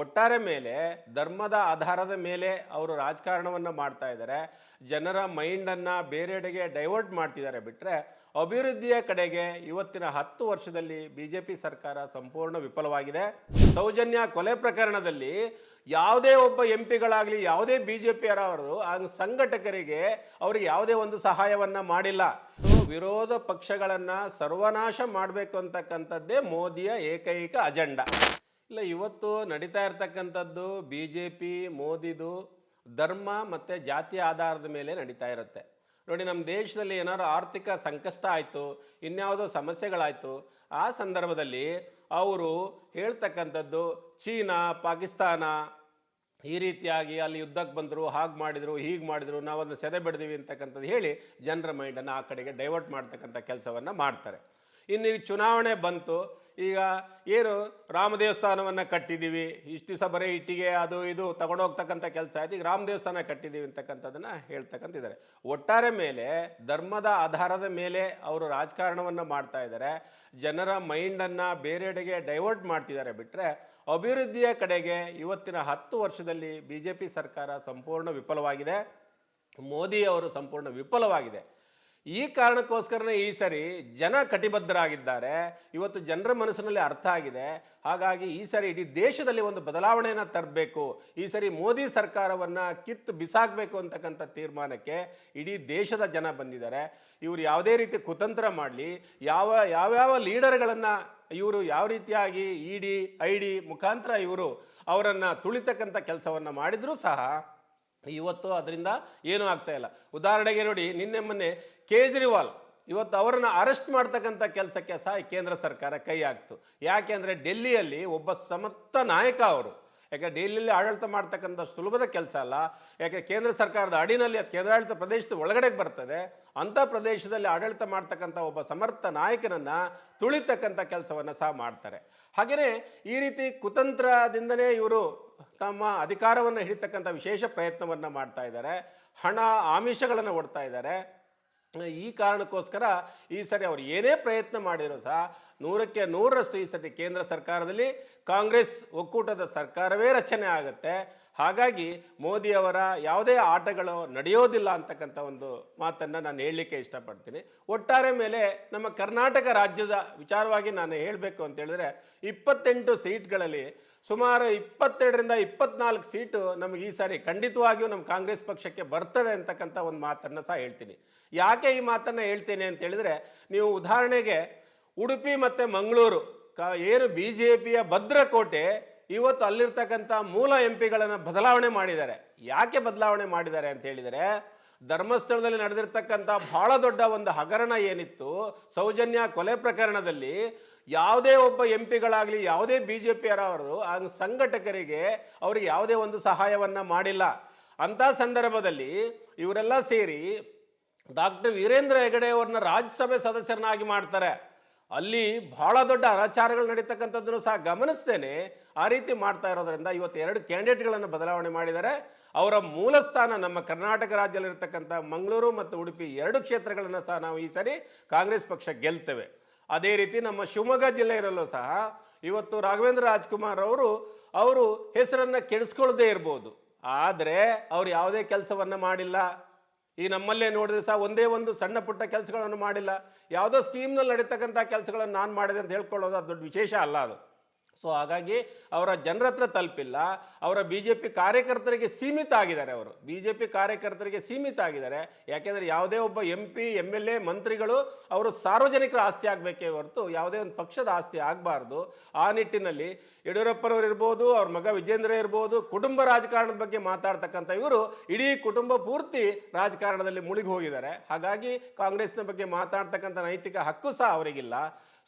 ಒಟ್ಟಾರೆ ಮೇಲೆ ಧರ್ಮದ ಆಧಾರದ ಮೇಲೆ ಅವರು ರಾಜಕಾರಣವನ್ನು ಮಾಡ್ತಾ ಇದ್ದಾರೆ. ಜನರ ಮೈಂಡನ್ನು ಬೇರೆಡೆಗೆ ಡೈವರ್ಟ್ ಮಾಡ್ತಿದ್ದಾರೆ ಬಿಟ್ಟರೆ ಅಭಿವೃದ್ಧಿಯ ಕಡೆಗೆ ಇವತ್ತಿನ ಹತ್ತು ವರ್ಷದಲ್ಲಿ ಬಿ ಜೆ ಪಿ ಸರ್ಕಾರ ಸಂಪೂರ್ಣ ವಿಫಲವಾಗಿದೆ. ಸೌಜನ್ಯ ಕೊಲೆ ಪ್ರಕರಣದಲ್ಲಿ ಯಾವುದೇ ಒಬ್ಬ ಎಂ ಪಿಗಳಾಗಲಿ ಯಾವುದೇ ಬಿ ಜೆ ಪಿಯರವರು ಆ ಸಂಘಟಕರಿಗೆ ಅವರಿಗೆ ಯಾವುದೇ ಒಂದು ಸಹಾಯವನ್ನು ಮಾಡಿಲ್ಲ. ವಿರೋಧ ಪಕ್ಷಗಳನ್ನು ಸರ್ವನಾಶ ಮಾಡಬೇಕು ಅಂತಕ್ಕಂಥದ್ದೇ ಮೋದಿಯ ಏಕೈಕ ಅಜೆಂಡಾ. ಇಲ್ಲ, ಇವತ್ತು ನಡೀತಾ ಇರ್ತಕ್ಕಂಥದ್ದು ಬಿ ಜೆ ಪಿ ಮೋದಿದು ಧರ್ಮ ಮತ್ತು ಜಾತಿ ಆಧಾರದ ಮೇಲೆ ನಡೀತಾ ಇರುತ್ತೆ. ನೋಡಿ, ನಮ್ಮ ದೇಶದಲ್ಲಿ ಏನಾದ್ರು ಆರ್ಥಿಕ ಸಂಕಷ್ಟ ಆಯಿತು, ಇನ್ಯಾವುದೋ ಸಮಸ್ಯೆಗಳಾಯಿತು, ಆ ಸಂದರ್ಭದಲ್ಲಿ ಅವರು ಹೇಳ್ತಕ್ಕಂಥದ್ದು ಚೀನಾ, ಪಾಕಿಸ್ತಾನ ಈ ರೀತಿಯಾಗಿ ಅಲ್ಲಿ ಯುದ್ಧಕ್ಕೆ ಬಂದರು, ಹಾಗೆ ಮಾಡಿದರು, ಹೀಗೆ ಮಾಡಿದರು, ನಾವು ಅದನ್ನು ಸೆದೆ ಬಿಡಿದೀವಿ ಅಂತಕ್ಕಂಥದ್ದು ಹೇಳಿ ಜನರ ಮೈಂಡನ್ನು ಆ ಕಡೆಗೆ ಡೈವರ್ಟ್ ಮಾಡ್ತಕ್ಕಂಥ ಕೆಲಸವನ್ನು ಮಾಡ್ತಾರೆ. ಇನ್ನು ಈ ಚುನಾವಣೆ ಬಂತು ಈಗ ಏನು ರಾಮ ದೇವಸ್ಥಾನವನ್ನು ಕಟ್ಟಿದ್ದೀವಿ. ಇಷ್ಟು ದಿವಸ ಬರೀ ಇಟ್ಟಿಗೆ, ಅದು ಇದು ತಗೊಂಡೋಗ್ತಕ್ಕಂಥ ಕೆಲಸ ಆಯ್ತು. ಈಗ ರಾಮ ದೇವಸ್ಥಾನ ಕಟ್ಟಿದ್ದೀವಿ ಅಂತಕ್ಕಂಥದ್ದನ್ನು ಹೇಳ್ತಕ್ಕಂತಿದ್ದಾರೆ. ಒಟ್ಟಾರೆ ಮೇಲೆ ಧರ್ಮದ ಆಧಾರದ ಮೇಲೆ ಅವರು ರಾಜಕಾರಣವನ್ನು ಮಾಡ್ತಾ ಇದ್ದಾರೆ. ಜನರ ಮೈಂಡನ್ನು ಬೇರೆಡೆಗೆ ಡೈವರ್ಟ್ ಮಾಡ್ತಿದ್ದಾರೆ ಬಿಟ್ಟರೆ ಅಭಿವೃದ್ಧಿಯ ಕಡೆಗೆ ಇವತ್ತಿನ ಹತ್ತು ವರ್ಷದಲ್ಲಿ ಬಿ ಜೆ ಪಿ ಸರ್ಕಾರ ಸಂಪೂರ್ಣ ವಿಫಲವಾಗಿದೆ. ಮೋದಿ ಅವರು ಸಂಪೂರ್ಣ ವಿಫಲವಾಗಿದೆ. ಈ ಕಾರಣಕ್ಕೋಸ್ಕರನೇ ಈ ಸರಿ ಜನ ಕಟಿಬದ್ಧರಾಗಿದ್ದಾರೆ. ಇವತ್ತು ಜನರ ಮನಸ್ಸಿನಲ್ಲಿ ಅರ್ಥ ಆಗಿದೆ. ಹಾಗಾಗಿ ಈ ಸರಿ ಇಡೀ ದೇಶದಲ್ಲಿ ಒಂದು ಬದಲಾವಣೆಯನ್ನು ತರಬೇಕು. ಈ ಸರಿ ಮೋದಿ ಸರ್ಕಾರವನ್ನು ಕಿತ್ತು ಬಿಸಾಕಬೇಕು ಅಂತಕ್ಕಂಥ ತೀರ್ಮಾನಕ್ಕೆ ಇಡೀ ದೇಶದ ಜನ ಬಂದಿದ್ದಾರೆ. ಇವರು ಯಾವುದೇ ರೀತಿ ಕುತಂತ್ರ ಮಾಡಲಿ, ಯಾವ, ಯಾವ್ಯಾವ ಲೀಡರ್ಗಳನ್ನು ಇವರು ಯಾವ ರೀತಿಯಾಗಿ ಇ ಡಿ, ಐ ಡಿ ಮುಖಾಂತರ ಇವರು ಅವರನ್ನು ತುಳಿತಕ್ಕಂಥ ಕೆಲಸವನ್ನು ಮಾಡಿದರೂ ಸಹ ಇವತ್ತು ಅದರಿಂದ ಏನೂ ಆಗ್ತಾ ಇಲ್ಲ. ಉದಾಹರಣೆಗೆ ನೋಡಿ, ನಿನ್ನೆ ಮೊನ್ನೆ ಕೇಜ್ರಿವಾಲ್ ಇವತ್ತು ಅವರನ್ನು ಅರೆಸ್ಟ್ ಮಾಡ್ತಕ್ಕಂಥ ಕೆಲಸಕ್ಕೆ ಸಹ ಕೇಂದ್ರ ಸರ್ಕಾರ ಕೈ ಹಾಕ್ತು. ಯಾಕೆಂದರೆ ಡೆಲ್ಲಿಯಲ್ಲಿ ಒಬ್ಬ ಸಮರ್ಥ ನಾಯಕ ಅವರು ಯಾಕೆ ಡೆಲ್ಲಿಯಲ್ಲಿ ಆಡಳಿತ ಮಾಡ್ತಕ್ಕಂಥ ಸುಲಭದ ಕೆಲಸ ಅಲ್ಲ. ಯಾಕೆ ಕೇಂದ್ರ ಸರ್ಕಾರದ ಅಡಿನಲ್ಲಿ ಅದು ಕೇಂದ್ರಾಡಳಿತ ಪ್ರದೇಶದ ಒಳಗಡೆಗೆ ಬರ್ತದೆ, ಅಂಥ ಪ್ರದೇಶದಲ್ಲಿ ಆಡಳಿತ ಮಾಡ್ತಕ್ಕಂಥ ಒಬ್ಬ ಸಮರ್ಥ ನಾಯಕನನ್ನು ತುಳಿತಕ್ಕಂಥ ಕೆಲಸವನ್ನು ಸಹ ಮಾಡ್ತಾರೆ. ಹಾಗೆಯೇ ಈ ರೀತಿ ಕುತಂತ್ರದಿಂದನೇ ಇವರು ತಮ್ಮ ಅಧಿಕಾರವನ್ನು ಹಿಡಿತಕ್ಕಂಥ ವಿಶೇಷ ಪ್ರಯತ್ನವನ್ನು ಮಾಡ್ತಾ ಇದ್ದಾರೆ. ಹಣ, ಆಮಿಷಗಳನ್ನು ಒಡ್ತಾ ಇದ್ದಾರೆ. ಈ ಕಾರಣಕ್ಕೋಸ್ಕರ ಈ ಸರಿ ಅವರು ಏನೇ ಪ್ರಯತ್ನ ಮಾಡಿದರೂ ಸಹ ನೂರಕ್ಕೆ ನೂರರಷ್ಟು ಈ ಸತಿ ಕೇಂದ್ರ ಸರ್ಕಾರದಲ್ಲಿ ಕಾಂಗ್ರೆಸ್ ಒಕ್ಕೂಟದ ಸರ್ಕಾರವೇ ರಚನೆ ಆಗುತ್ತೆ. ಹಾಗಾಗಿ ಮೋದಿಯವರ ಯಾವುದೇ ಆಟಗಳು ನಡೆಯೋದಿಲ್ಲ ಅಂತಕ್ಕಂಥ ಒಂದು ಮಾತನ್ನು ನಾನು ಹೇಳಲಿಕ್ಕೆ ಇಷ್ಟಪಡ್ತೀನಿ. ಒಟ್ಟಾರೆ ಮೇಲೆ ನಮ್ಮ ಕರ್ನಾಟಕ ರಾಜ್ಯದ ವಿಚಾರವಾಗಿ ನಾನು ಹೇಳಬೇಕು ಅಂತ ಹೇಳಿದ್ರೆ ಇಪ್ಪತ್ತೆಂಟು ಸೀಟ್ಗಳಲ್ಲಿ ಸುಮಾರು ಇಪ್ಪತ್ತೆರಡರಿಂದ ಇಪ್ಪತ್ನಾಲ್ಕು ಸೀಟು ನಮಗೆ ಈ ಸಾರಿ ಖಂಡಿತವಾಗಿಯೂ ನಮ್ಮ ಕಾಂಗ್ರೆಸ್ ಪಕ್ಷಕ್ಕೆ ಬರ್ತದೆ ಅಂತಕ್ಕಂಥ ಒಂದು ಮಾತನ್ನು ಸಹ ಹೇಳ್ತೀನಿ. ಯಾಕೆ ಈ ಮಾತನ್ನು ಹೇಳ್ತೀನಿ ಅಂತ ಹೇಳಿದ್ರೆ ನೀವು ಉದಾಹರಣೆಗೆ ಉಡುಪಿ ಮತ್ತು ಮಂಗಳೂರು, ಕ, ಏನು ಬಿ ಜೆ ಪಿಯ ಭದ್ರಕೋಟೆ, ಇವತ್ತು ಅಲ್ಲಿರ್ತಕ್ಕಂಥ ಮೂಲ ಎಂ ಪಿಗಳನ್ನು ಬದಲಾವಣೆ ಮಾಡಿದ್ದಾರೆ. ಯಾಕೆ ಬದಲಾವಣೆ ಮಾಡಿದ್ದಾರೆ ಅಂತ ಹೇಳಿದರೆ, ಧರ್ಮಸ್ಥಳದಲ್ಲಿ ನಡೆದಿರ್ತಕ್ಕಂಥ ಬಹಳ ದೊಡ್ಡ ಒಂದು ಹಗರಣ ಏನಿತ್ತು, ಸೌಜನ್ಯ ಕೊಲೆ ಪ್ರಕರಣದಲ್ಲಿ ಯಾವುದೇ ಒಬ್ಬ ಎಂ ಪಿಗಳಾಗಲಿ ಯಾವುದೇ ಬಿ ಜೆ ಪಿಯರವರು ಆ ಸಂಘಟಕರಿಗೆ ಅವರಿಗೆ ಯಾವುದೇ ಒಂದು ಸಹಾಯವನ್ನು ಮಾಡಿಲ್ಲ. ಅಂಥ ಸಂದರ್ಭದಲ್ಲಿ ಇವರೆಲ್ಲ ಸೇರಿ ಡಾಕ್ಟರ್ ವೀರೇಂದ್ರ ಹೆಗಡೆ ಅವ್ರನ್ನ ರಾಜ್ಯಸಭೆ ಸದಸ್ಯರನ್ನಾಗಿ ಮಾಡ್ತಾರೆ. ಅಲ್ಲಿ ಬಹಳ ದೊಡ್ಡ ಅನಾಚಾರಗಳು ನಡೀತಕ್ಕಂಥದ್ದನ್ನು ಸಹ ಗಮನಿಸ್ತೇನೆ. ಆ ರೀತಿ ಮಾಡ್ತಾ ಇರೋದ್ರಿಂದ ಇವತ್ತು ಎರಡು ಕ್ಯಾಂಡಿಡೇಟ್ಗಳನ್ನು ಬದಲಾವಣೆ ಮಾಡಿದ್ದಾರೆ. ಅವರ ಮೂಲ ಸ್ಥಾನ ನಮ್ಮ ಕರ್ನಾಟಕ ರಾಜ್ಯದಲ್ಲಿರ್ತಕ್ಕಂಥ ಮಂಗಳೂರು ಮತ್ತು ಉಡುಪಿ ಎರಡು ಕ್ಷೇತ್ರಗಳನ್ನು ಸಹ ನಾವು ಈ ಸರಿ ಕಾಂಗ್ರೆಸ್ ಪಕ್ಷ ಗೆಲ್ತೇವೆ. ಅದೇ ರೀತಿ ನಮ್ಮ ಶಿವಮೊಗ್ಗ ಜಿಲ್ಲೆಯಲ್ಲೂ ಸಹ ಇವತ್ತು ರಾಘವೇಂದ್ರ ರಾಜ್ಕುಮಾರ್ ಅವರು ಅವರು ಹೆಸರನ್ನು ಕೆಡಿಸ್ಕೊಳ್ಳದೇ ಇರ್ಬೋದು. ಆದರೆ ಅವರು ಯಾವುದೇ ಕೆಲಸವನ್ನು ಮಾಡಿಲ್ಲ. ಈ ನಮ್ಮಲ್ಲೇ ನೋಡಿದ್ರೆ ಸಹ ಒಂದೇ ಒಂದು ಸಣ್ಣ ಪುಟ್ಟ ಕೆಲಸಗಳನ್ನು ಮಾಡಿಲ್ಲ. ಯಾವುದೋ ಸ್ಕೀಮ್ನಲ್ಲಿ ನಡೀತಕ್ಕಂಥ ಕೆಲಸಗಳನ್ನು ನಾನು ಮಾಡಿದೆ ಅಂತ ಹೇಳ್ಕೊಳ್ಳೋದು ಅದು ದೊಡ್ಡ ವಿಶೇಷ ಅಲ್ಲ ಅದು. ಸೊ ಹಾಗಾಗಿ ಅವರ ಜನರ ಹತ್ರ ತಲುಪಿಲ್ಲ. ಅವರ ಬಿ ಜೆ ಪಿ ಕಾರ್ಯಕರ್ತರಿಗೆ ಸೀಮಿತ ಆಗಿದ್ದಾರೆ ಅವರು. ಬಿ ಜೆ ಪಿ ಕಾರ್ಯಕರ್ತರಿಗೆ ಸೀಮಿತ ಆಗಿದ್ದಾರೆ. ಯಾಕೆಂದರೆ ಯಾವುದೇ ಒಬ್ಬ M P M L A ಮಂತ್ರಿಗಳು ಅವರು ಸಾರ್ವಜನಿಕರ ಆಸ್ತಿ ಆಗಬೇಕೇ ಹೊರತು ಯಾವುದೇ ಒಂದು ಪಕ್ಷದ ಆಸ್ತಿ ಆಗಬಾರ್ದು. ಆ ನಿಟ್ಟಿನಲ್ಲಿ ಯಡಿಯೂರಪ್ಪನವರು ಇರ್ಬೋದು, ಅವ್ರ ಮಗ ವಿಜೇಂದ್ರ ಇರ್ಬೋದು, ಕುಟುಂಬ ರಾಜಕಾರಣದ ಬಗ್ಗೆ ಮಾತಾಡ್ತಕ್ಕಂಥ ಇವರು ಇಡೀ ಕುಟುಂಬ ಪೂರ್ತಿ ರಾಜಕಾರಣದಲ್ಲಿ ಮುಳುಗಿ ಹೋಗಿದ್ದಾರೆ. ಹಾಗಾಗಿ ಕಾಂಗ್ರೆಸ್ನ ಬಗ್ಗೆ ಮಾತಾಡ್ತಕ್ಕಂಥ ನೈತಿಕ ಹಕ್ಕು ಸಹ ಅವರಿಗಿಲ್ಲ.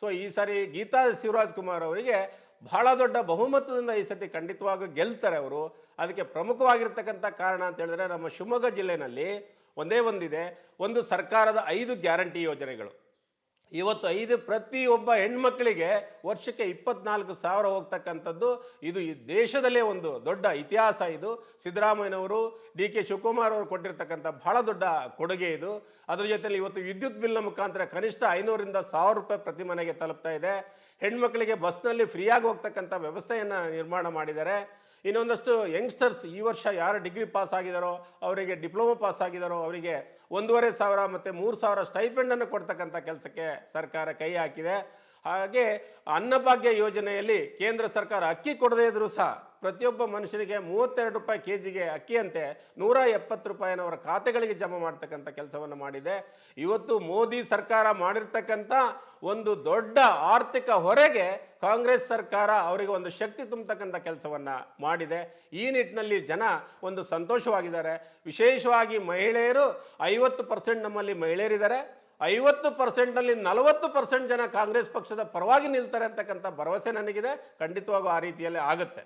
ಸೊ ಈ ಸಾರಿ ಗೀತಾ ಶಿವರಾಜ್ ಕುಮಾರ್ ಅವರಿಗೆ ಬಹಳ ದೊಡ್ಡ ಬಹುಮತದಿಂದ ಈ ಸತಿ ಖಂಡಿತವಾಗೂ ಗೆಲ್ತಾರೆ ಅವರು. ಅದಕ್ಕೆ ಪ್ರಮುಖವಾಗಿರ್ತಕ್ಕಂಥ ಕಾರಣ ಅಂತ ಹೇಳಿದ್ರೆ ನಮ್ಮ ಶಿವಮೊಗ್ಗ ಜಿಲ್ಲೆನಲ್ಲಿ ಒಂದೇ ಒಂದಿದೆ. ಒಂದು ಸರ್ಕಾರದ ಐದು ಗ್ಯಾರಂಟಿ ಯೋಜನೆಗಳು. ಇವತ್ತು ಐದು ಪ್ರತಿಯೊಬ್ಬ ಹೆಣ್ಮಕ್ಳಿಗೆ ವರ್ಷಕ್ಕೆ ಇಪ್ಪತ್ನಾಲ್ಕು ಸಾವಿರ ಹೋಗ್ತಕ್ಕಂಥದ್ದು. ಇದು ಈ ದೇಶದಲ್ಲೇ ಒಂದು ದೊಡ್ಡ ಇತಿಹಾಸ ಇದು. ಸಿದ್ದರಾಮಯ್ಯನವರು, ಡಿ ಕೆ ಶಿವಕುಮಾರ್ ಅವರು ಕೊಟ್ಟಿರ್ತಕ್ಕಂಥ ಬಹಳ ದೊಡ್ಡ ಕೊಡುಗೆ ಇದು. ಅದರ ಜೊತೆಯಲ್ಲಿ ಇವತ್ತು ವಿದ್ಯುತ್ ಬಿಲ್ನ ಮುಖಾಂತರ ಕನಿಷ್ಠ ಐನೂರಿಂದ ಸಾವಿರ ರೂಪಾಯಿ ಪ್ರತಿ ಮನೆಗೆ ತಲುಪ್ತಾ ಇದೆ. ಹೆಣ್ಮಕ್ಳಿಗೆ ಬಸ್ನಲ್ಲಿ ಫ್ರೀಯಾಗಿ ಹೋಗ್ತಕ್ಕಂಥ ವ್ಯವಸ್ಥೆಯನ್ನು ನಿರ್ಮಾಣ ಮಾಡಿದ್ದಾರೆ. ಇನ್ನೊಂದಷ್ಟು ಯಂಗ್ಸ್ಟರ್ಸ್ ಈ ವರ್ಷ ಯಾರು ಡಿಗ್ರಿ ಪಾಸ್ ಆಗಿದಾರೋ, ಅವರಿಗೆ ಡಿಪ್ಲೊಮಾ ಪಾಸ್ ಆಗಿದಾರೋ, ಅವರಿಗೆ ಒಂದೂವರೆ ಸಾವಿರ ಮತ್ತು ಮೂರು ಸಾವಿರ ಸ್ಟೈಪೆಂಡನ್ನು ಕೊಡ್ತಕ್ಕಂಥ ಕೆಲಸಕ್ಕೆ ಸರ್ಕಾರ ಕೈ ಹಾಕಿದೆ. ಹಾಗೆ ಅನ್ನಭಾಗ್ಯ ಯೋಜನೆಯಲ್ಲಿ ಕೇಂದ್ರ ಸರ್ಕಾರ ಅಕ್ಕಿ ಕೊಡದೇ ಇದ್ರೂ ಸಹ ಪ್ರತಿಯೊಬ್ಬ ಮನುಷ್ಯನಿಗೆ ಮೂವತ್ತೆರಡು ರೂಪಾಯಿ ಕೆ ಜಿಗೆ ಅಕ್ಕಿಯಂತೆ ನೂರ ಎಪ್ಪತ್ತು ರೂಪಾಯಿನ ಅವರ ಖಾತೆಗಳಿಗೆ ಜಮಾ ಮಾಡ್ತಕ್ಕಂಥ ಕೆಲಸವನ್ನು ಮಾಡಿದೆ. ಇವತ್ತು ಮೋದಿ ಸರ್ಕಾರ ಮಾಡಿರ್ತಕ್ಕಂಥ ಒಂದು ದೊಡ್ಡ ಆರ್ಥಿಕ ಹೊರೆಗೆ ಕಾಂಗ್ರೆಸ್ ಸರ್ಕಾರ ಅವರಿಗೆ ಒಂದು ಶಕ್ತಿ ತುಂಬತಕ್ಕಂಥ ಕೆಲಸವನ್ನು ಮಾಡಿದೆ. ಈ ನಿಟ್ಟಿನಲ್ಲಿ ಜನ ಒಂದು ಸಂತೋಷವಾಗಿದ್ದಾರೆ. ವಿಶೇಷವಾಗಿ ಮಹಿಳೆಯರು ಐವತ್ತು ಪರ್ಸೆಂಟ್ ನಮ್ಮಲ್ಲಿ ಮಹಿಳೆಯರಿದ್ದಾರೆ. ಐವತ್ತು ಪರ್ಸೆಂಟ್ನಲ್ಲಿ ನಲವತ್ತು ಪರ್ಸೆಂಟ್ ಜನ ಕಾಂಗ್ರೆಸ್ ಪಕ್ಷದ ಪರವಾಗಿ ನಿಲ್ತಾರೆ ಅಂತಕ್ಕಂಥ ಭರವಸೆ ನನಗಿದೆ. ಖಂಡಿತವಾಗೂ ಆ ರೀತಿಯಲ್ಲಿ ಆಗುತ್ತೆ.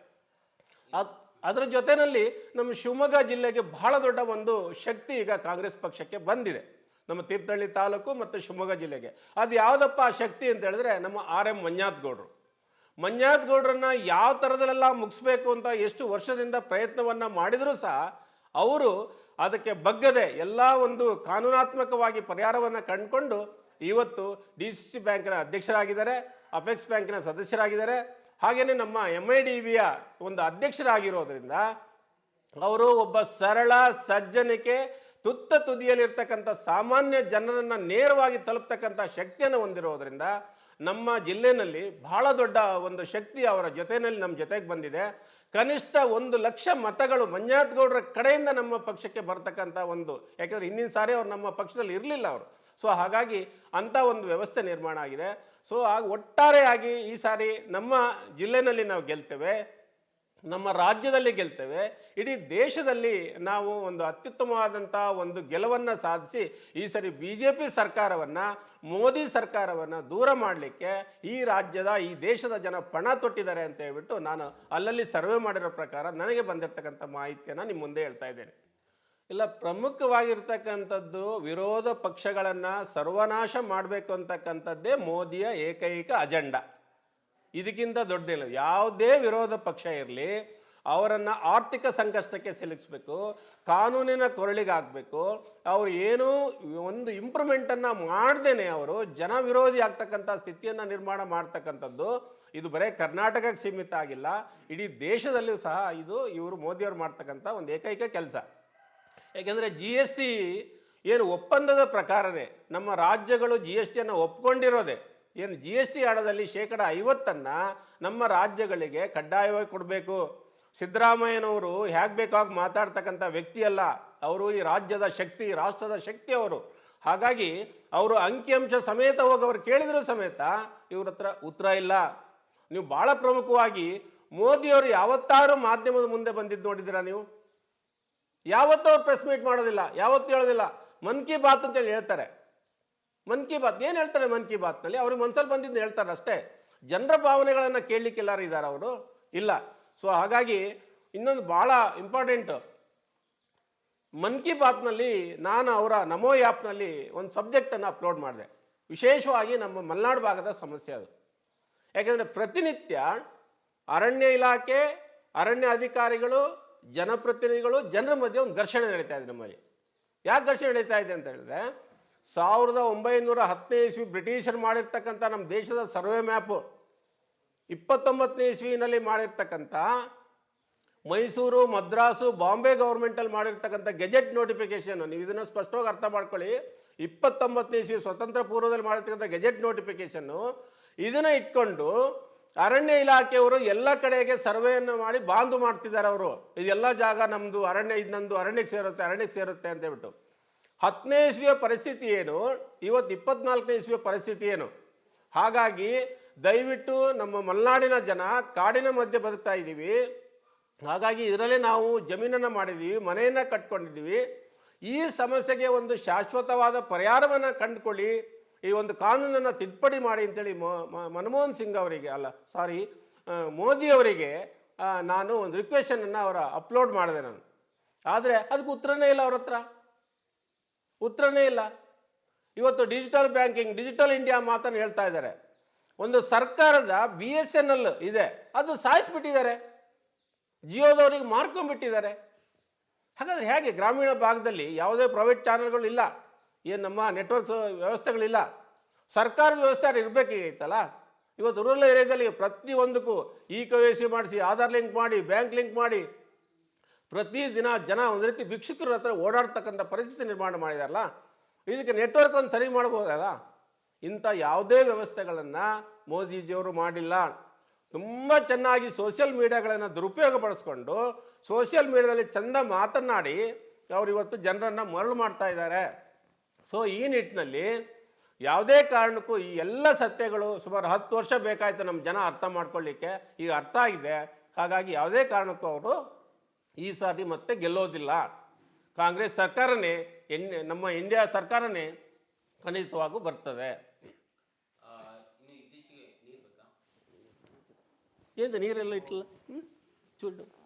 ಅದ್- ಅದರ ಜೊತೆಯಲ್ಲಿ ನಮ್ಮ ಶಿವಮೊಗ್ಗ ಜಿಲ್ಲೆಗೆ ಬಹಳ ದೊಡ್ಡ ಒಂದು ಶಕ್ತಿ ಈಗ ಕಾಂಗ್ರೆಸ್ ಪಕ್ಷಕ್ಕೆ ಬಂದಿದೆ. ನಮ್ಮ ತೀರ್ಥಹಳ್ಳಿ ತಾಲೂಕು ಮತ್ತು ಶಿವಮೊಗ್ಗ ಜಿಲ್ಲೆಗೆ. ಅದು ಯಾವುದಪ್ಪ ಆ ಶಕ್ತಿ ಅಂತ ಹೇಳಿದ್ರೆ ನಮ್ಮ ಆರ್ ಎಂ ಮಂಜಾತ್ ಗೌಡ್ರು ಮಂಜಾತ್ ಗೌಡ್ರನ್ನ ಯಾವ ಥರದಲ್ಲೆಲ್ಲ ಮುಗಿಸ್ಬೇಕು ಅಂತ ಎಷ್ಟು ವರ್ಷದಿಂದ ಪ್ರಯತ್ನವನ್ನು ಮಾಡಿದರೂ ಸಹ, ಅವರು ಅದಕ್ಕೆ ಬಗ್ಗದೆ ಎಲ್ಲ ಒಂದು ಕಾನೂನಾತ್ಮಕವಾಗಿ ಪರಿಹಾರವನ್ನು ಕಂಡುಕೊಂಡು ಇವತ್ತು ಡಿ ಸಿ ಸಿ ಬ್ಯಾಂಕ್ನ ಅಧ್ಯಕ್ಷರಾಗಿದ್ದಾರೆ, ಅಪೆಕ್ಸ್ ಬ್ಯಾಂಕಿನ ಸದಸ್ಯರಾಗಿದ್ದಾರೆ. ಹಾಗೆಯೇ ನಮ್ಮ ಎಂ ಐ ಡಿ ಬಿಯ ಒಂದು ಅಧ್ಯಕ್ಷರಾಗಿರೋದ್ರಿಂದ ಅವರು ಒಬ್ಬ ಸರಳ ಸಜ್ಜನಿಕೆ, ತುತ್ತ ತುದಿಯಲ್ಲಿರ್ತಕ್ಕಂಥ ಸಾಮಾನ್ಯ ಜನರನ್ನು ನೇರವಾಗಿ ತಲುಪ್ತಕ್ಕಂಥ ಶಕ್ತಿಯನ್ನು ಹೊಂದಿರೋದ್ರಿಂದ ನಮ್ಮ ಜಿಲ್ಲೆನಲ್ಲಿ ಬಹಳ ದೊಡ್ಡ ಒಂದು ಶಕ್ತಿ ಅವರ ಜೊತೆಯಲ್ಲಿ ನಮ್ಮ ಜೊತೆಗೆ ಬಂದಿದೆ. ಕನಿಷ್ಠ ಒಂದು ಲಕ್ಷ ಮತಗಳು ಮಂಜಾತ್ಗೌಡರ ಕಡೆಯಿಂದ ನಮ್ಮ ಪಕ್ಷಕ್ಕೆ ಬರ್ತಕ್ಕಂಥ ಒಂದು, ಯಾಕಂದರೆ ಹಿಂದಿನ ಸಾರಿ ಅವ್ರು ನಮ್ಮ ಪಕ್ಷದಲ್ಲಿ ಇರಲಿಲ್ಲ ಅವರು. ಸೊ ಹಾಗಾಗಿ ಅಂಥ ಒಂದು ವ್ಯವಸ್ಥೆ ನಿರ್ಮಾಣ ಆಗಿದೆ. ಸೊ ಆಗ ಒಟ್ಟಾರೆಯಾಗಿ ಈ ಸಾರಿ ನಮ್ಮ ಜಿಲ್ಲೆನಲ್ಲಿ ನಾವು ಗೆಲ್ತೇವೆ. ನಮ್ಮ ರಾಜ್ಯದಲ್ಲಿ ಗೆಲ್ತೇವೆ, ಇಡೀ ದೇಶದಲ್ಲಿ ನಾವು ಒಂದು ಅತ್ಯುತ್ತಮವಾದಂಥ ಒಂದು ಗೆಲುವನ್ನು ಸಾಧಿಸಿ ಈ ಸರಿ ಬಿ ಜೆ ಪಿ ಸರ್ಕಾರವನ್ನು, ಮೋದಿ ಸರ್ಕಾರವನ್ನು ದೂರ ಮಾಡಲಿಕ್ಕೆ ಈ ರಾಜ್ಯದ, ಈ ದೇಶದ ಜನ ಪಣ ತೊಟ್ಟಿದ್ದಾರೆ ಅಂತ ಹೇಳ್ಬಿಟ್ಟು ನಾನು ಅಲ್ಲಲ್ಲಿ ಸರ್ವೆ ಮಾಡಿರೋ ಪ್ರಕಾರ ನನಗೆ ಬಂದಿರತಕ್ಕಂಥ ಮಾಹಿತಿಯನ್ನು ನಿಮ್ಮ ಮುಂದೆ ಹೇಳ್ತಾ ಇದ್ದೇನೆ. ಇಲ್ಲ, ಪ್ರಮುಖವಾಗಿರ್ತಕ್ಕಂಥದ್ದು ವಿರೋಧ ಪಕ್ಷಗಳನ್ನು ಸರ್ವನಾಶ ಮಾಡಬೇಕು ಅಂತಕ್ಕಂಥದ್ದೇ ಮೋದಿಯ ಏಕೈಕ ಅಜೆಂಡಾ. ಇದಕ್ಕಿಂತ ದೊಡ್ಡದಿಲ್ಲ ಯಾವುದೇ ವಿರೋಧ ಪಕ್ಷ ಇರಲಿ, ಅವರನ್ನು ಆರ್ಥಿಕ ಸಂಕಷ್ಟಕ್ಕೆ ಸಿಲುಕಿಸ್ಬೇಕು, ಕಾನೂನಿನ ಕೊರಳಿಗೆ ಹಾಕಬೇಕು, ಅವರು ಏನೂ ಒಂದು ಇಂಪ್ರೂವ್ಮೆಂಟನ್ನು ಮಾಡ್ದೇನೆ ಅವರು, ಜನ ವಿರೋಧಿ ಆಗ್ತಕ್ಕಂಥ ಸ್ಥಿತಿಯನ್ನು ನಿರ್ಮಾಣ ಮಾಡ್ತಕ್ಕಂಥದ್ದು, ಇದು ಬರೀ ಕರ್ನಾಟಕಕ್ಕೆ ಸೀಮಿತ ಆಗಿಲ್ಲ. ಇಡೀ ದೇಶದಲ್ಲೂ ಸಹ ಇದು ಇವರು ಮೋದಿಯವರು ಮಾಡ್ತಕ್ಕಂಥ ಒಂದು ಏಕೈಕ ಕೆಲಸ. ಯಾಕೆಂದರೆ ಜಿ ಎಸ್ ಟಿ ಏನು ಒಪ್ಪಂದದ ಪ್ರಕಾರನೇ ನಮ್ಮ ರಾಜ್ಯಗಳು ಜಿ ಎಸ್ ಟಿಯನ್ನು ಒಪ್ಕೊಂಡಿರೋದೆ. ಏನು ಜಿ ಎಸ್ ಟಿ ಹಣದಲ್ಲಿ ಶೇಕಡ ಐವತ್ತನ್ನು ನಮ್ಮ ರಾಜ್ಯಗಳಿಗೆ ಕಡ್ಡಾಯವಾಗಿ ಕೊಡಬೇಕು. ಸಿದ್ದರಾಮಯ್ಯನವರು ಹೇಗೆ ಬೇಕಾಗಿ ಮಾತಾಡ್ತಕ್ಕಂಥ ವ್ಯಕ್ತಿಯಲ್ಲ ಅವರು ಈ ರಾಜ್ಯದ ಶಕ್ತಿ, ರಾಷ್ಟ್ರದ ಶಕ್ತಿ ಅವರು. ಹಾಗಾಗಿ ಅವರು ಅಂಕಿಅಂಶ ಸಮೇತ ಹೋಗಿ ಅವರು ಕೇಳಿದ್ರು ಸಮೇತ ಇವ್ರ ಹತ್ರ ಉತ್ತರ ಇಲ್ಲ. ನೀವು ಭಾಳ ಪ್ರಮುಖವಾಗಿ ಮೋದಿಯವರು ಯಾವತ್ತಾರು ಮಾಧ್ಯಮದ ಮುಂದೆ ಬಂದಿದ್ದು ನೋಡಿದ್ದೀರಾ ನೀವು? ಯಾವತ್ತೂ ಅವ್ರು ಪ್ರೆಸ್ ಮೀಟ್ ಮಾಡೋದಿಲ್ಲ, ಯಾವತ್ತೂ ಹೇಳೋದಿಲ್ಲ. ಮನ್ ಕಿ ಬಾತ್ ಅಂತೇಳಿ ಹೇಳ್ತಾರೆ. ಮನ್ ಕಿ ಬಾತ್. ಏನು ಹೇಳ್ತಾರೆ ಮನ್ ಕಿ ಬಾತ್ನಲ್ಲಿ? ಅವ್ರಿಗೆ ಮನ್ಸಲ್ಲಿ ಬಂದಿದ್ದು ಹೇಳ್ತಾರೆ ಅಷ್ಟೇ ಜನರ ಭಾವನೆಗಳನ್ನು ಕೇಳಲಿಕ್ಕೆ ಎಲ್ಲರೂ ಇದ್ದಾರೆ ಅವರು? ಇಲ್ಲ. ಸೊ ಹಾಗಾಗಿ ಇನ್ನೊಂದು ಭಾಳ ಇಂಪಾರ್ಟೆಂಟ್ ಮನ್ ಕಿ ಬಾತ್ನಲ್ಲಿ ನಾನು ಅವರ ನಮೋ ಆ್ಯಪ್ನಲ್ಲಿ ಒಂದು ಸಬ್ಜೆಕ್ಟನ್ನು ಅಪ್ಲೋಡ್ ಮಾಡಿದೆ. ವಿಶೇಷವಾಗಿ ನಮ್ಮ ಮಲೆನಾಡು ಭಾಗದ ಸಮಸ್ಯೆ ಅದು. ಯಾಕೆಂದರೆ ಪ್ರತಿನಿತ್ಯ ಅರಣ್ಯ ಇಲಾಖೆ, ಅರಣ್ಯ ಅಧಿಕಾರಿಗಳು, ಜನಪ್ರತಿನಿಧಿಗಳು ಜನರ ಮಧ್ಯೆ ಒಂದು ಘರ್ಷಣೆ ನಡೀತಾ ಇದೆ ನಮ್ಮಲ್ಲಿ. ಯಾಕೆ ಘರ್ಷಣೆ ನಡೀತಾ ಇದೆ ಅಂತ ಹೇಳಿದ್ರೆ ಸಾವಿರದ ಒಂಬೈನೂರ ಹತ್ತನೇ ಇಸ್ವಿ ಬ್ರಿಟಿಷರು ಮಾಡಿರ್ತಕ್ಕಂಥ ನಮ್ಮ ದೇಶದ ಸರ್ವೆ ಮ್ಯಾಪು, ಇಪ್ಪತ್ತೊಂಬತ್ತನೇ ಇಸ್ವಿನಲ್ಲಿ ಮಾಡಿರ್ತಕ್ಕಂಥ ಮೈಸೂರು, ಮದ್ರಾಸು, ಬಾಂಬೆ ಗೌರ್ಮೆಂಟಲ್ಲಿ ಮಾಡಿರ್ತಕ್ಕಂಥ ಗೆಜೆಟ್ ನೋಟಿಫಿಕೇಶನ್ ನೀವು ಇದನ್ನು ಸ್ಪಷ್ಟವಾಗಿ ಅರ್ಥ ಮಾಡ್ಕೊಳ್ಳಿ. ಇಪ್ಪತ್ತೊಂಬತ್ತನೇ ಇಸ್ವಿ ಸ್ವತಂತ್ರ ಪೂರ್ವದಲ್ಲಿ ಮಾಡಿರ್ತಕ್ಕಂಥ ಗೆಜೆಟ್ ನೋಟಿಫಿಕೇಶನ್ನು ಇದನ್ನು ಇಟ್ಕೊಂಡು ಅರಣ್ಯ ಇಲಾಖೆಯವರು ಎಲ್ಲ ಕಡೆಗೆ ಸರ್ವೆಯನ್ನು ಮಾಡಿ ಬಾಂದು ಮಾಡ್ತಿದ್ದಾರೆ ಅವರು. ಇದೆಲ್ಲ ಜಾಗ ನಮ್ಮದು ಅರಣ್ಯ, ಇದು ನಂದು ಅರಣ್ಯಕ್ಕೆ ಸೇರುತ್ತೆ ಅರಣ್ಯಕ್ಕೆ ಸೇರುತ್ತೆ ಅಂತ ಹೇಳ್ಬಿಟ್ಟು. ಹತ್ತನೇ ಇಸ್ವಿಯ ಪರಿಸ್ಥಿತಿ ಏನು? ಇವತ್ತು ಇಪ್ಪತ್ನಾಲ್ಕನೇ ಇಸ್ವಿಯ ಪರಿಸ್ಥಿತಿ ಏನು? ಹಾಗಾಗಿ ದಯವಿಟ್ಟು ನಮ್ಮ ಮಲೆನಾಡಿನ ಜನ ಕಾಡಿನ ಮಧ್ಯೆ ಬದುಕ್ತಾ ಇದ್ದೀವಿ. ಹಾಗಾಗಿ ಇದರಲ್ಲಿ ನಾವು ಜಮೀನನ್ನು ಮಾಡಿದ್ದೀವಿ, ಮನೆಯನ್ನು ಕಟ್ಕೊಂಡಿದ್ದೀವಿ. ಈ ಸಮಸ್ಯೆಗೆ ಒಂದು ಶಾಶ್ವತವಾದ ಪರಿಹಾರವನ್ನು ಕಂಡುಕೊಳ್ಳಿ. ಈ ಒಂದು ಕಾನೂನನ್ನು ತಿದ್ದುಪಡಿ ಮಾಡಿ ಅಂತೇಳಿ ಮನಮೋಹನ್ ಸಿಂಗ್ ಅವರಿಗೆ, ಅಲ್ಲ ಸಾರಿ ಮೋದಿ ಅವರಿಗೆ ನಾನು ಒಂದು ರಿಕ್ವೆಷನನ್ನು ಅವರ ಅಪ್ಲೋಡ್ ಮಾಡಿದೆ ನಾನು. ಆದರೆ ಅದಕ್ಕೆ ಉತ್ತರನೇ ಇಲ್ಲ ಅವ್ರ ಹತ್ರ. ಉತ್ತರನೇ ಇಲ್ಲ. ಇವತ್ತು ಡಿಜಿಟಲ್ ಬ್ಯಾಂಕಿಂಗ್, ಡಿಜಿಟಲ್ ಇಂಡಿಯಾ ಮಾತನ್ನು ಹೇಳ್ತಾ ಇದ್ದಾರೆ. ಒಂದು ಸರ್ಕಾರದ ಬಿ ಎಸ್ ಎನ್ ಎಲ್ ಇದೆ. ಅದು ಸಾಯಿಸ್ಬಿಟ್ಟಿದ್ದಾರೆ. ಜಿಯೋದವರಿಗೆ ಮಾರ್ಕೊಂಡ್ಬಿಟ್ಟಿದ್ದಾರೆ ಹಾಗಾದ್ರೆ ಹೇಗೆ? ಗ್ರಾಮೀಣ ಭಾಗದಲ್ಲಿ ಯಾವುದೇ ಪ್ರೈವೇಟ್ ಚಾನಲ್ಗಳು ಇಲ್ಲ. ಏನು ನಮ್ಮ ನೆಟ್ವರ್ಕ್ಸ್ ವ್ಯವಸ್ಥೆಗಳಿಲ್ಲ. ಸರ್ಕಾರದ ವ್ಯವಸ್ಥೆ ಇರಬೇಕಾಗಿತ್ತಲ್ಲ? ಇವತ್ತು ರೂರಲ್ ಏರಿಯಾದಲ್ಲಿ ಪ್ರತಿಯೊಂದಕ್ಕೂ ಇ ಕೆ ಸಿ ಮಾಡಿಸಿ, ಆಧಾರ್ ಲಿಂಕ್ ಮಾಡಿ ಬ್ಯಾಂಕ್ ಲಿಂಕ್ ಮಾಡಿ ಪ್ರತಿದಿನ ಜನ ಒಂದು ರೀತಿ ಭಿಕ್ಷುಕರ ಹತ್ರ ಓಡಾಡ್ತಕ್ಕಂಥ ಪರಿಸ್ಥಿತಿ ನಿರ್ಮಾಣ ಮಾಡಿದಾರಲ್ಲ, ಇದಕ್ಕೆ ನೆಟ್ವರ್ಕ್ ಒಂದು ಸರಿ ಮಾಡ್ಬೋದಲ್ಲ? ಇಂಥ ಯಾವುದೇ ವ್ಯವಸ್ಥೆಗಳನ್ನು ಮೋದಿಜಿಯವರು ಮಾಡಿಲ್ಲ. ತುಂಬ ಚೆನ್ನಾಗಿ ಸೋಷಿಯಲ್ ಮೀಡಿಯಾಗಳನ್ನು ದುರುಪಯೋಗ ಪಡಿಸ್ಕೊಂಡು ಸೋಷಿಯಲ್ ಮೀಡಿಯಾದಲ್ಲಿ ಚೆಂದ ಮಾತನಾಡಿ ಅವರು ಇವತ್ತು ಜನರನ್ನು ಮರಳು ಮಾಡ್ತಾ ಇದ್ದಾರೆ. ಸೊ ಈ ನಿಟ್ಟಿನಲ್ಲಿ ಯಾವುದೇ ಕಾರಣಕ್ಕೂ ಈ ಎಲ್ಲ ಸತ್ಯಗಳು ಸುಮಾರು ಹತ್ತು ವರ್ಷ ಬೇಕಾಯಿತು ನಮ್ಮ ಜನ ಅರ್ಥ ಮಾಡ್ಕೊಳ್ಳಿಕ್ಕೆ. ಈಗ ಅರ್ಥ ಆಗಿದೆ. ಹಾಗಾಗಿ ಯಾವುದೇ ಕಾರಣಕ್ಕೂ ಅವರು ಈ ಸಾರಿ ಮತ್ತೆ ಗೆಲ್ಲೋದಿಲ್ಲ. ಕಾಂಗ್ರೆಸ್ ಸರ್ಕಾರನೇ ಎನ್ ನಮ್ಮ ಇಂಡಿಯಾ ಸರ್ಕಾರನೇ ಖಂಡಿತವಾಗೂ ಬರ್ತದೆ. ಏನು ನೀರೆಲ್ಲ ಇಟ್ಟಿಲ್ಲ ಹ್ಞೂ ಚೂಡು